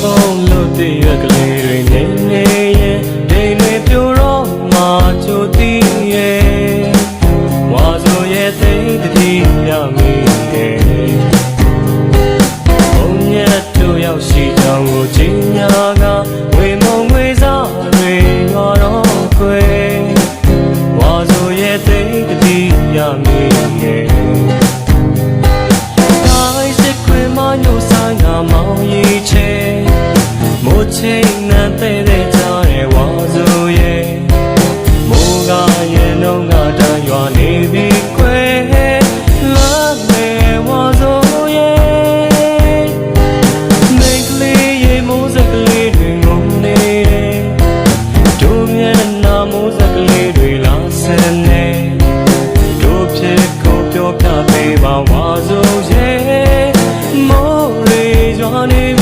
ဆုံးလို့တည်ရကလေးတွေနေနေရဲ့နေနေပြိုတော့မှချိုတည်ရဲ့ဝါဆိုရဲ့သိတတိရမိရဲ့ဘုံညက်တို့ရောက်ရှိကြောင်းကိုချင်းညာကဝေမုံငွေစားတွေငေါ်တော့ခွေဝါဆိုရဲ့သိတတိရမိရဲ့တိုင်းစစ်ခွေမညိုဆိုင်ငါမောင်ရီချေမိုးချိန် န်တဲ့တဲ့ချာရဲ့ဝါဆိုရဲ့မိုးကရဲ့နှုံးကတန်ရွာနေပြီခွဲလာမယ်ဝါဆိုရဲ့မိတ်ကလေးရဲ့မိုးစက်ကလေးတွေငုံနေတယ်တို့မျက်နှာမိုးစက်ကလေးတွေလာစနေတို့ဖြစ်ကိုပြောပြပေးပါဝါဆိုရဲ့မိုးရေရွာနေ